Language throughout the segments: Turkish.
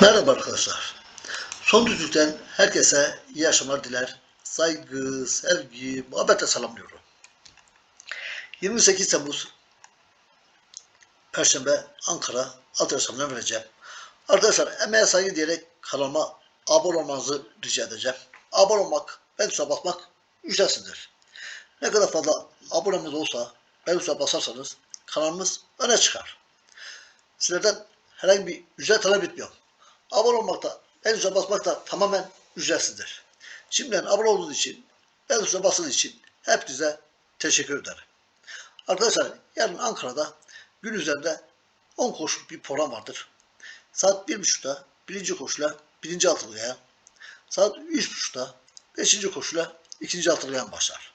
Merhaba arkadaşlar. Son düzlükten herkese iyi akşamlar diler. Saygı, sevgi, muhabbetle selamlıyorum. 28 Temmuz Perşembe Ankara adresimden vereceğim. Arkadaşlar emeğe saygı diyerek kanalıma abone olmanızı rica edeceğim. Abone olmak, ben tuşa basmak ücretsizdir. Ne kadar fazla abonemiz olsa, ben tuşa basarsanız kanalımız öne çıkar. Sizlerden herhangi bir ücret talep etmiyorum. Abone olmak da, en tuşa basmak da tamamen ücretsizdir. Şimdiden abone olduğunuz için, en tuşa bastığınız için hepinize teşekkür ederim. Arkadaşlar yarın Ankara'da gün üzerinde 10 koşuluk bir program vardır. Saat 1.30'da birinci koşuyla birinci altılıya, saat 3.30'da beşinci koşuyla ikinci altılıya başlar.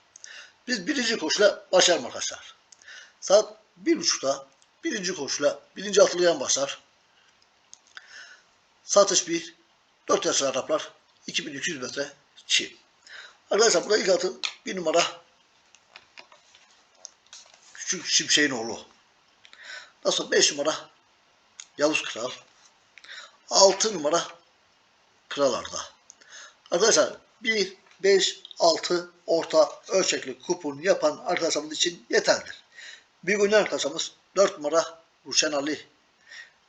Biz birinci koşuyla başlayalım arkadaşlar. Saat 1.30'da birinci koşuyla birinci altılıya başlar. Satış 1, 4 yaşlı Araplar, 2200 metre çim. Arkadaşlar burada ilk atın bir numara Küçük Şimşek'in oğlu. Nasıl 5 numara Yavuz Kral. 6 numara Kral Arda. Arkadaşlar 1, 5, 6 orta ölçekli kupon yapan arkadaşlarımız için yeterlidir. Bir gün arkadaşımız 4 numara Ruşen Ali.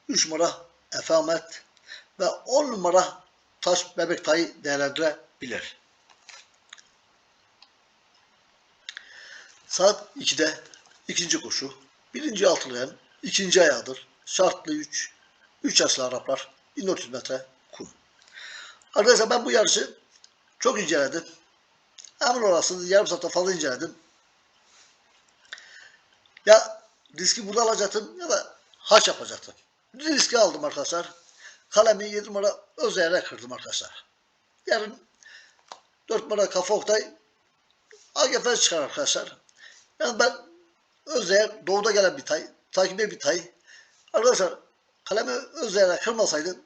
3 numara Efe Ahmet ve 10 numara Taş Bebek Tayı değerlendirebilir. Saat 2'de ikinci koşu. Birinci altılayan ikinci ayağıdır. Şartlı 3. 3 yaşlı Araplar. 1400 metre kum. Arkadaşlar ben bu yarışı çok inceledim. Hemen orası yarım saatte fazla inceledim. Ya riski burada alacaktım ya da haç yapacaktım. Riski aldım arkadaşlar. Kalemi 7 numara Özeyer'e kırdım arkadaşlar. Yarın 4 numara Kafa Oktay AGF çıkar arkadaşlar. Yani ben Özeyer doğuda gelen bir tay, takibe bir tay. Arkadaşlar kalemi Özeyer'e kırmasaydım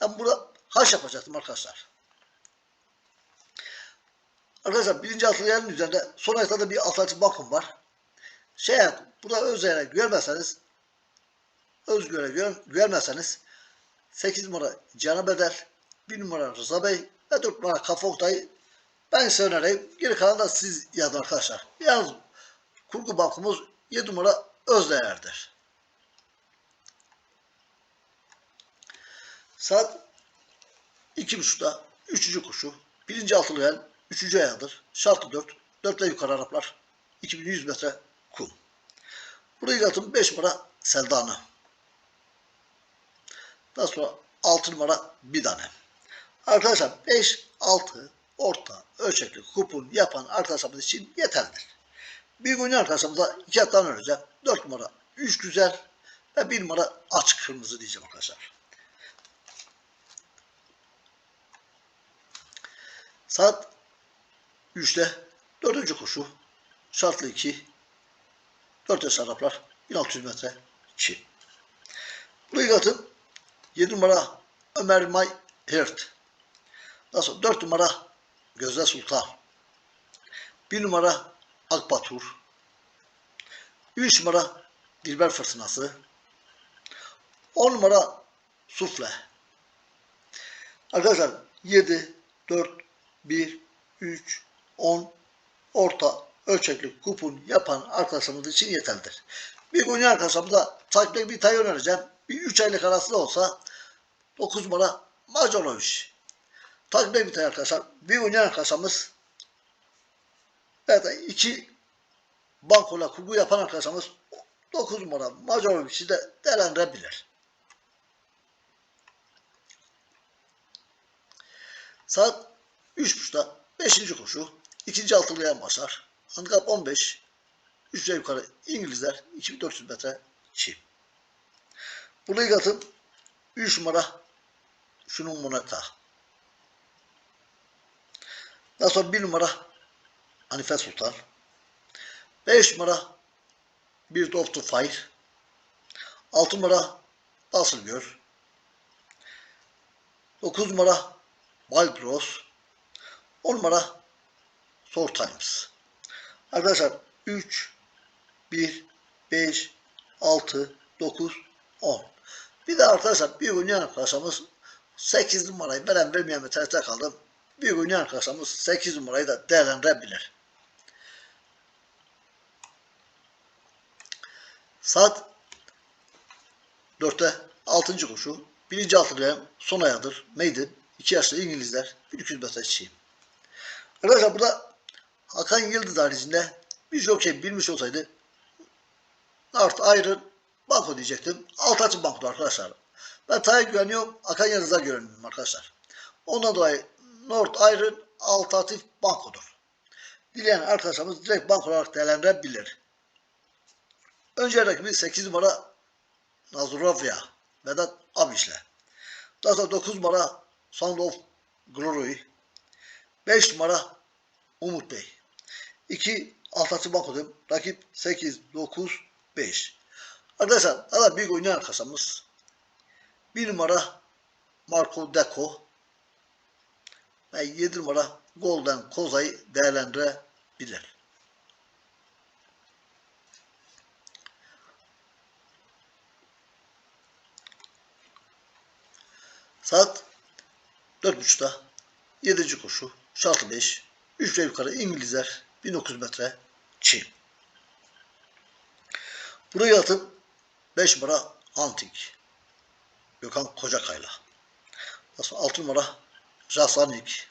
ben burada haş yapacaktım arkadaşlar. Arkadaşlar birinci atlayanın üzerinde son ayakta bir alternatif bakım var. Şey burada Özeyer'e güvenmezseniz Özgür'e güven, güvenmezseniz 8 numara Canı Bedel, 1 numara Rıza Bey ve 4 numara Kafa Oktay'ı ben size önereyim. Geri kalan da siz yazın arkadaşlar. Yalnız kurgu bankumuz 7 numara Özdeğer'dir. Saat 2.30'da 3. koşu. 1. altılı el 3. ayağıdır. Şartlı 4. 4 ile yukarı Araplar. 2100 metre kum. Burayı atın 5 numara Seldanı. Daha sonra 6 numara bir tane. Arkadaşlar 5, 6 orta ölçekli kupon yapan arkadaşlarımız için yeterlidir. Bir gün arkadaşlarımıza iki hattan önce 4 numara 3 güzel ve 1 numara açık kırmızı diyeceğim arkadaşlar. Saat 3'te 4. koşu şartlı 2 4 yaş Araplar 1600 metre Çin. Burayı atın 7 numara Ömer May Hirt. Nasıl? 4 numara Gözde Sultan. 1 numara Akbatur. 3 numara Dilber Fırtınası. 10 numara Sufle. Arkadaşlar 7, 4, 1, 3, 10 orta ölçekli kupon yapan arkadaşlarımız için yeterlidir. Bir gün arkadaşlarımıza takipte bir tay önereceğim. Bir 3 aylık arası da olsa 9 numara Majorovic. Takipte bir tay arkadaşlar. Bir oynayan arkadaşımız ya da iki bankola kurgu yapan arkadaşımız 9 numara Majorovic'i de değerlendirebilir. Saat 3.30'da 5. koşu. ikinci altılıyan başlar. Handikap 15. 3 yukarı İngilizler 2400 metre çim. Burayı katın 3 numara şunun moneta. Daha sonra 1 numara Hanife Sultan. 5 numara Bir of the Fire. 6 numara Basıl Gör. 9 numara Rose. 10 numara Soul Times. Arkadaşlar 3, 1, 5, 6, 9, 10. Bir de arkadaşlar bir oynayan arkadaşımız 8 numarayı veren vermeyen bir tereddüte kaldım. Büyük oynayan arkadaşlarımız 8 numarayı da değerlendirebilir. Saat 4'te 6. koşu. Birinci altılayan son ayadır. Maiden. 2 yaşlı İngilizler. 1200 metre çiğim. Arkadaşlar burada Hakan Yıldız haricinde bir jockey bilmiş olsaydı North Iron Banko diyecektim. Alt açı banko arkadaşlar. Ben Tay'a güveniyorum. Hakan Yıldız'a güveniyorum arkadaşlar. Ondan dolayı North Iron alternatif bankodur. Dileyen arkadaşlarımız direkt banko olarak değerlendirebilir. Önce rakibi 8 numara Nazurovya Vedat Abiş'le. Daha sonra 9 numara Sound of Glory. 5 numara Umut Bey. 2 Altatı Banko'dum. Rakip 8, 9, 5. Arkadaşlar daha büyük oynayan kasamız. 1 numara Marco Deco ve 7 numara Golden Koza'yı değerlendirebilir. Saat 4.30'da 7. koşu şartlı 5 3 ve yukarı İngilizler 1900 metre Çin. Buraya atın 5 numara Hunting Gökhan Kocakay'la. Nasıl 6 numara Jasanik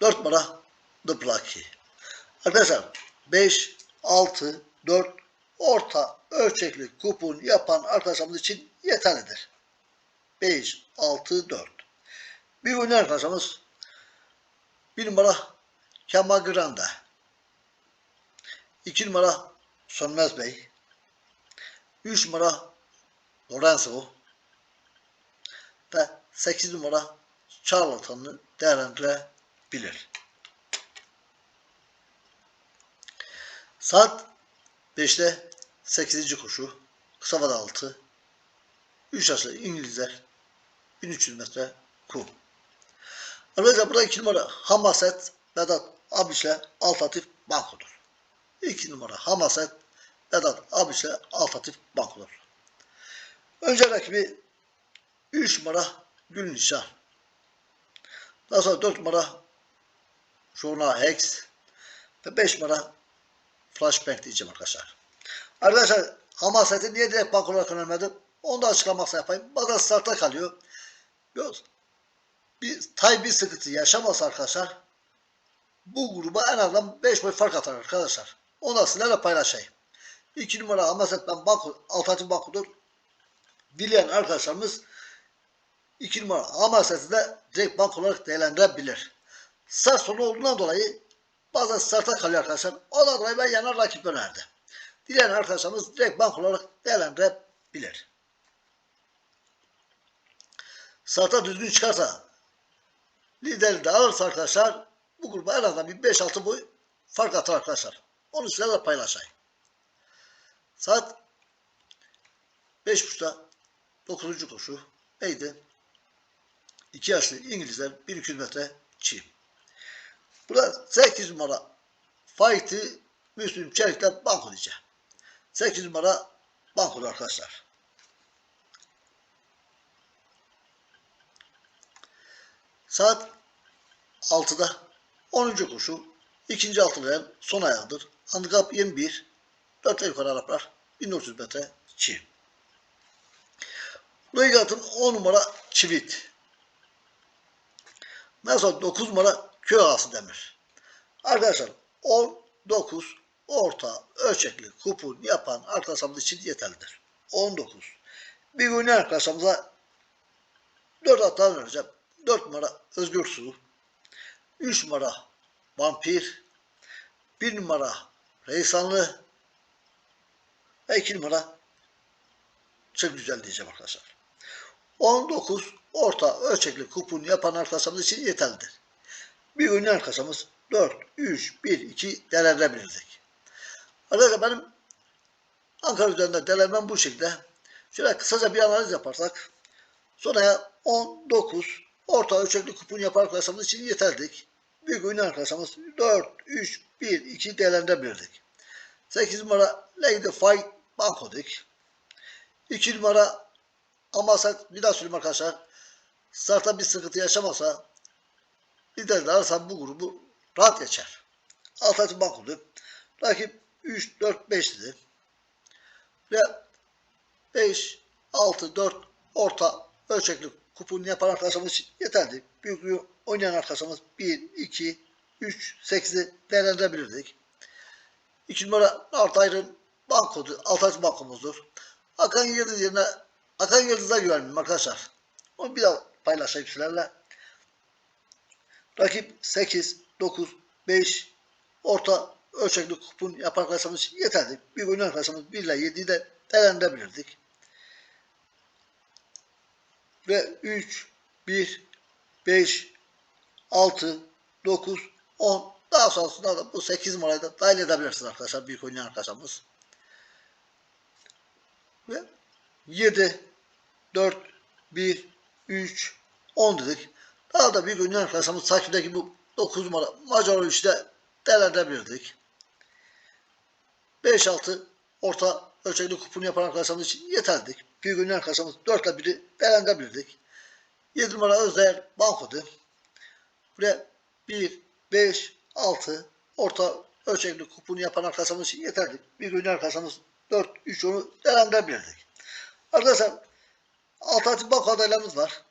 4 numara Blacky. Arkadaşlar 5, 6, 4 orta ölçekli kupon yapan arkadaşlarımız için yeterlidir. 5, 6, 4. Bir oynayan arkadaşımız bir numara Kemal Grande. İki numara Sönmez Bey. Üç numara Lorenzo. Ve sekiz numara Charlatan'ı değerlendirebilir. Saat 5'te 8. koşu. Kısa vada altı. 3 yaşlı İngilizler 1300 metre kum. Arkadaşlar burada 2 numara Hamaset Vedat Abiş'le Altatif Banko'dur. 2 numara Hamaset Vedat Abiş'le Altatif Banko'dur. Önce rakibi 3 numara Gül Nişan. Daha sonra 4 numara Jona Hex ve 5 numara Flashbang diyeceğim arkadaşlar. Arkadaşlar Hamaset'i niye direkt bank olarak önermedim? Onu da açıklaması yapayım. Bazen startta kalıyor. Yok. Bir tay bir sıkıntı yaşamasa arkadaşlar bu gruba en azından 5 boy fark atar arkadaşlar. Onu da sizlerle paylaşayım. 2 numara Hamaset ben banko, alternatif bankodur. Dileyen arkadaşlarımız 2 numara Hamaset'i de direkt bank olarak değerlendirebilir. Start sonu olduğundan dolayı bazen starta kalıyor arkadaşlar. Ondan dolayı ben yana rakip önerdim. Dileyen arkadaşlarımız direkt bank olarak değerlendirebilir. Starta düzgün çıkarsa lideri de alırsa arkadaşlar bu gruba en azından bir 5-6 boy fark atar arkadaşlar. Onu sizlerle paylaşayım. Saat 5.30'da 9. koşu neydi? 2 yaşlı İngilizler 1200 metre çiğ. Burada 8 numara Fight'i Müslüm Çelik'le banko diyeceğim. 8 numara bankoda arkadaşlar. Saat 6'da 10. koşu ikinci altılayan son ayağıdır. Handikap 21 4 yukarı Araplar 1400 metre çiğ. Buraya atın 10 numara çivit. Mesela 9 numara köy ağası demir. Arkadaşlar 10, 9 orta ölçekli kupon yapan arkadaşlarımız için yeterlidir. 19. Bir gün arkadaşlarımıza 4 atlar vereceğim. 4 numara Özgür Su. 3 numara Vampir. 1 numara Reysanlı. Ve 2 numara çok güzel diyeceğim arkadaşlar. 19 orta ölçekli kupon yapan arkadaşlarımız için yeterlidir. Bir oyun arkadaşımız 4, 3, 1, 2 değerlendirebilirdik. Arkadaşlar benim Ankara üzerinde değerlenmem bu şekilde. Şöyle kısaca bir analiz yaparsak sonraya 10, 9 orta ölçekli kupon yapan arkadaşlarımız için yeterdik. Büyük oyun arkadaşlarımız 4, 3, 1, 2 değerlendirebilirdik. 8 numara Lady Fight Bankodik. 2 numara Amasak bir daha söyleyeyim arkadaşlar. starta bir sıkıntı yaşamasa liderler arasında bu grubu rahat geçer. Alternatif bankodu. Rakip 3, 4, 5 dedi. Ve 5, 6, 4 orta ölçekli kupon yapan arkadaşımız yeterli. Büyüklüğü oynayan arkadaşımız 1, 2, 3, 8'i değerlendirebilirdik. 2 numara Altay'ın bankodu, Altay bankomuzdur. Hakan Yıldız yerine Hakan Yıldız'a güvenmiyorum arkadaşlar. Onu bir daha paylaşayım sizlerle. Rakip 8, 9, 5 orta ölçekli kupon yapan arkadaşımız için yeterli. Bir oyun arkadaşımız 1 ile 7'yi de değerlendirebilirdik. Ve 3, 1, 5, 6, 9, 10 daha sonrasında da bu 8 numarayı da dahil edebilirsiniz arkadaşlar. Büyük oynayan arkadaşımız. Ve 7, 4, 1, 3, 10 dedik. Daha da büyük oynayan arkadaşımız takipteki bu 9 numara Major işte değerlendirebilirdik. 5, 6 orta ölçekli kupon yapan arkadaşlarımız için yeterdik. Büyük oynayan arkadaşlarımız 4 ile 1'i değerlendirebilirdik. 7 numara Özdeğer Banko'du. Ve 1, 5, 6 orta ölçekli kuponu yapan arkadaşlarımız için yeterli. Bir gün arkadaşlarımız 4, 3 onu değerlendirebilirdik. Arkadaşlar alternatif banko adaylarımız var.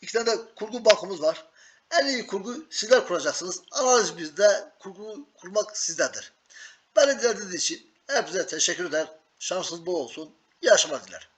İki tane de kurgu bankomuz var. En iyi kurgu sizler kuracaksınız. Analiz bizde, kurgu kurmak sizdedir. Beni dinlediğiniz için hepinize teşekkür eder. Şansınız bol olsun. İyi akşamlar dilerim.